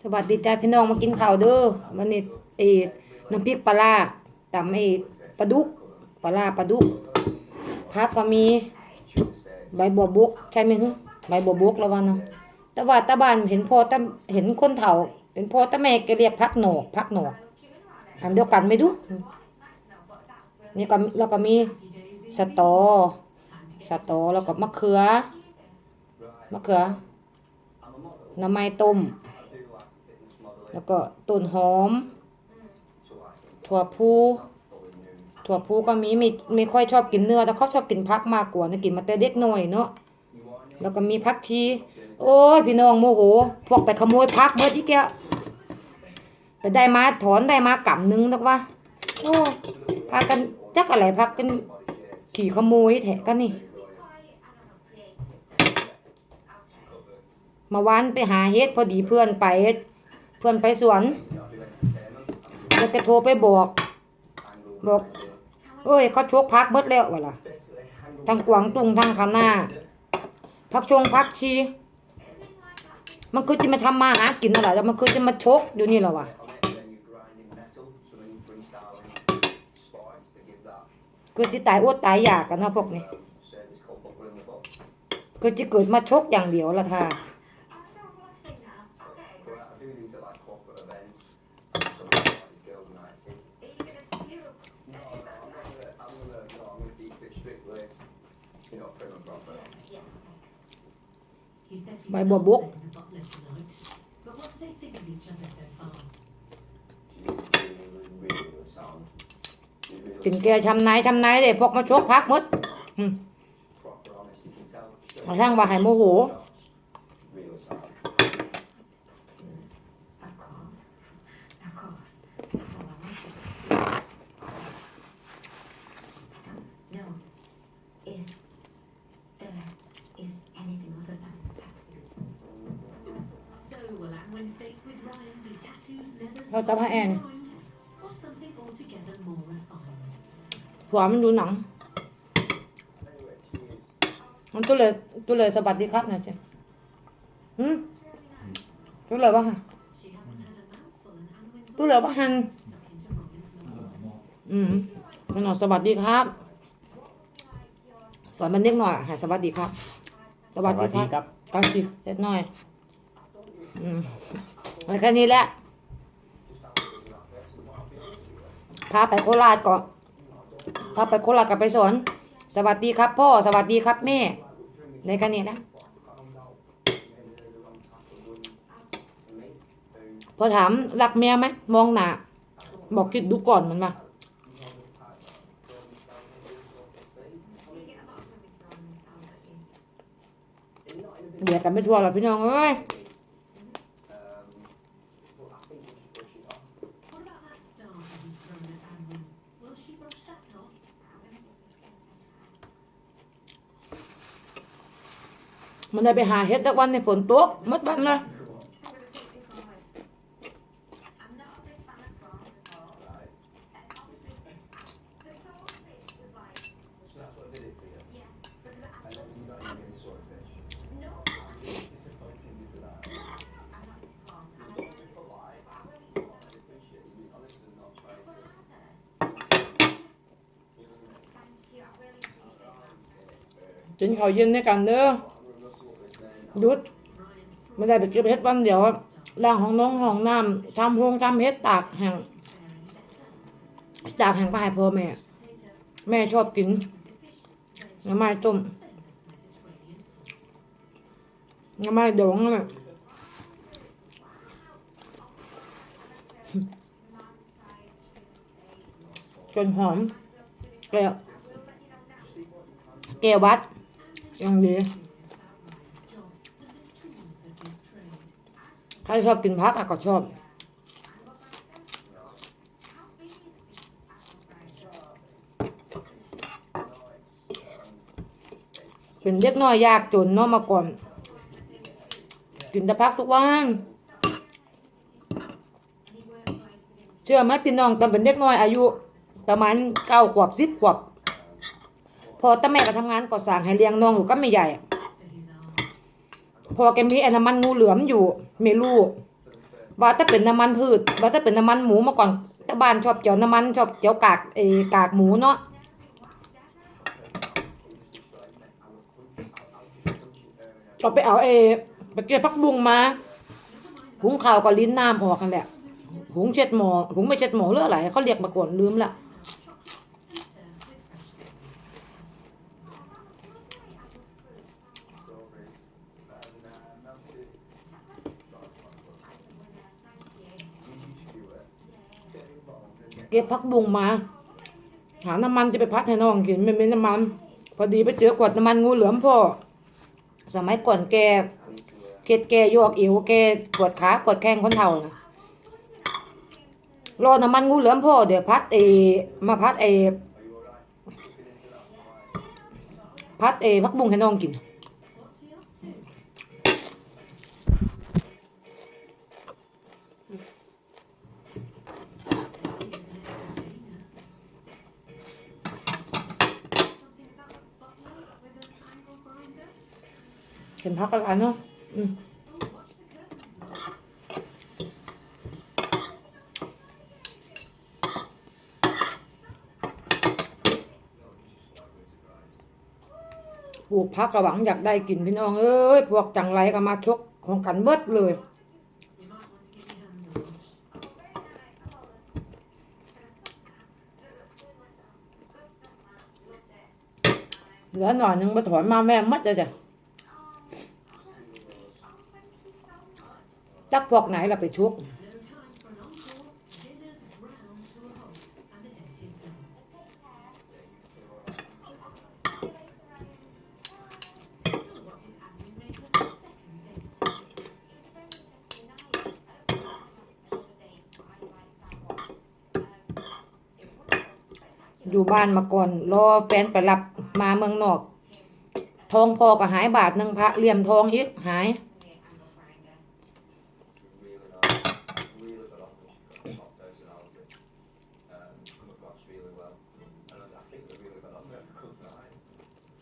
สวัสดีจ้าพี่น้องมากินข้าวเด้อวันนี้เอ็ดน้ำพริกปลาตำไอ้ปลาดุกปลาร้าปลาดุกผักก็มี ใบบัวบกใช่ไหมฮึใบบัวบกแล้ววันเนาะแต่ว่าตาบ้านเห็นพ่อตาเห็นคนเฒ่าเห็นพ่อตาแม่แกเรียกผักหนอกผักหนอกอันเดียวกันไหมดูนี่ก็แล้วก็มีสตอสตอแล้วก็มะเขือมะเขือน้ำไม้ต้ม แล้วก็ต้นหอม ถั่วพูถั่วพูก็มีไม่ไม่ค่อยชอบกินเนื้อแต่เขาชอบกินผักมากกว่านะกินมาแต่เด็กน้อยเนาะแล้วก็มีผักชีโอ้ยพี่น้องโมโห พวกไปขโมยผักเบิดอีกแกไปได้มาถอนได้มากำหนึงนักว่าโอ้พากันจักอะไรพักกันขี่ขโมยแถะกันนี่มาวานไปหาเฮ็ดพอดีเพื่อนไป เพื่อนไปสวนแล้วก็โทรไปบอก บอกเอ้ยเขาชกพักเบิดแล้ววะล่ะทั้งกวางตุงทั้งคานาพักชงพักชี มันคือจะมาทำมาหากินอะไรแล้วมันคือจะมาชกอยู่นี่หละวะคือจะตายอดตายอยากกันเนาะพวกนี้คือจะเกิดมาชกอย่างเดียวละท่า ใบบัวบกถึงแกทำนายทำนายเเราจะพาแอน mind, or something altogether more refined? หัวมันดูหนัง มันตัวเลยตัวเลยสวัสดีครับหนะจ๊ะหืมตัวเลยว่าฮะ She hasn't had a mouthful, and Anne Wednesday ตัวเลยว่าหัน stuck into Robin's nose. อืมมันหน่อยสวัสดีครับ สอนมันนิดหน่อยหาสวัสดีครับ สวัสดีครับครับกันสิเล็กน้อย อืมเอาแค่นี้แหละ พาไปโคราชก่อนพาไปโคราชกับไปสอน สวัสดีครับพ่อ สวัสดีครับแม่ ในค่นี้นะพอถามรักแม่ไหมมองหนาบอกคิดดูก่อนมันมาเดี๋ยวกันไม่ทั่วหรอกพี่น้องเอ้ย มันได้ไปหาเฮ็ดทุกวันในฝนตกหมดวันเลย I'm not a big fan of prawns at all. And obviously, the swordfish was like, yeah, because I love no. I'm not into prawns, and I don't but I will eat them. What are they? Thank you, I really appreciate that. กินข้าวเย็นด้วยกันเด้อ หยุดไม่ได้ไปเก็บเฮ็ดวันเดียวอะล้างห้องน้องห้องน้ำทำห้องทำเฮ็ดตากแห้งตากแห้งก็ให้พ่อแม่ แม่ชอบกินน้ำไม้ต้มน้ำไม้ดองนั่นแหละจนหอมแก้วแก้ววัดยังดี ใครชอบกินผักอะก็ชอบ เป็นเด็กน้อยยากจนเนาะมาก่อน กินแต่ผักทุกวันเชื่อไหมพี่น้องตอนเป็นเด็กน้อยอายุ ประมาณเก้าขวบสิบขวบ พอตาแม่ก็ทำงานก่อสร้างให้เลี้ยงน้องหนูก็ไม่ใหญ่ พอแกมีไอ้น้ำมันงูเหลือมอยู่ไม่รู้ว่าถ้าเป็นน้ำมันพืชว่าถ้าเป็นน้ำมันหมูมาก่อนแต่บ้านชอบเจียวน้ำมันชอบเจียวกากเอกากหมูเนาะก็ไปเอาเอไปเก็บผักบุ้งมา หุงข้าวก็ลิ้นน้ำออกกันแหละ หุงเช็ดหมอ หุงไม่เช็ดหมอเลืออะไรเขาเรียกมาก่อนลืมละ เก็บผักบุ้งมา หาน้ำมันจะไปพัดให้น้องกินไม่มีน้ำมัน พอดีไปเจอขวดน้ำมันงูเหลือมพ่อ สมัยก่อนแกเกดแกโยกอิ๋วแกปวดขาปวดแข้งคนเฒ่านะรอน้ำมันงูเหลือมพ่อเดี๋ยวพัดเอมาพัดเอพัดเอผักบุ้งให้น้องกิน เห็นพักอะไรเนาะปลูกพักกระหวังอยากได้กินพี่น้องเอ้ยพวกจังไรก็มาชกของกันเบิดเลยเหลือหน่อยนึงมาถอนมาแม่มัดเลยจ้ะ จักพวกไหนเราไปชุก อยู่บ้านมาก่อน รอแฟนไปรับมาเมืองนอก ทองพอก็หายบาทหนึ่งพระเหลี่ยมทองอีกหาย they really got on there a good night.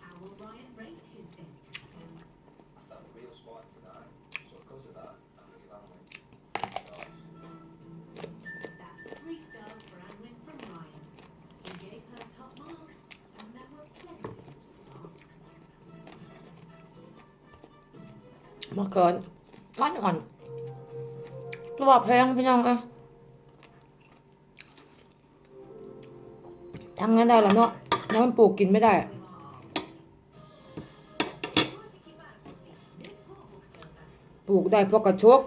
How will Ryan rate his date? I felt a real spot tonight. So because of that, I'm going to give Alan three stars. That's three stars for Anwin from Ryan. He gave her top marks, and there were plenty of sparks. มาเกินอ่อนอ่อนตัวแพงพี่น้องเอ้ยทำงั้นได้แล้วเนาะ แล้วมันปลูกกินไม่ได้ ปลูกได้พวกกระชก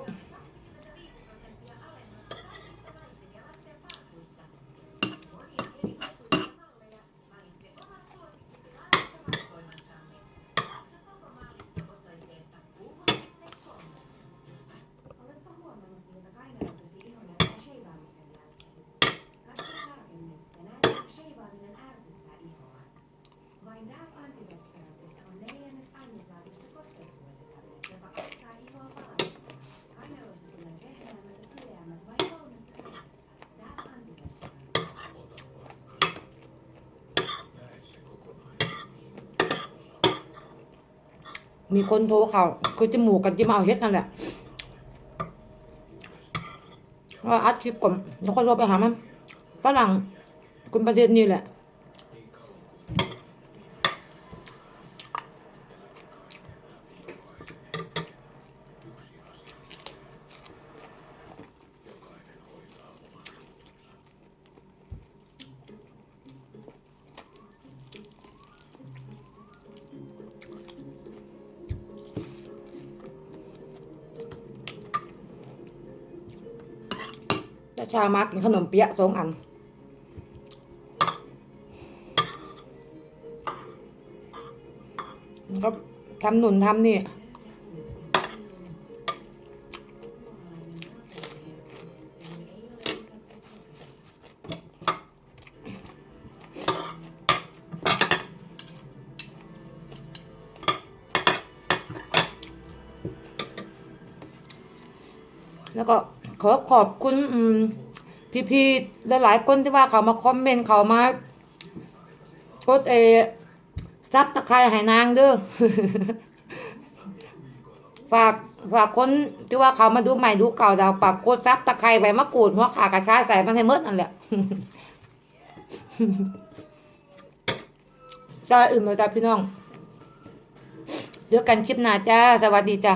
มีคนโทรเขาคือจมูกกันจิมาเอาเฮ็ดนั่นแหละว่าอัดคลิปก่อนแล้วก็โทรไปหามันฝรั่งคนประเทศนี้แหละ จะชามากินขนมเปี๊ยะสองอัน ก็ทำหนุนทำนี่แล้วก็ ขอขอบคุณพี่ๆหลายๆคนที่ว่าเขามาคอมเมนต์เขามากดเอซับตะไคร้ให้นางเด้อฝากฝากคนที่ว่าเขามาดูใหม่ดูเก่าดาวฝากกดซับตะไคร้ใบมะกรูดหัวขากระชายใส่มันให้หมดนั่นแหละจ้าอื่นมาจ้าพี่น้องเดี๋ยวกันคลิปหน้าจ้า สวัสดีจ้า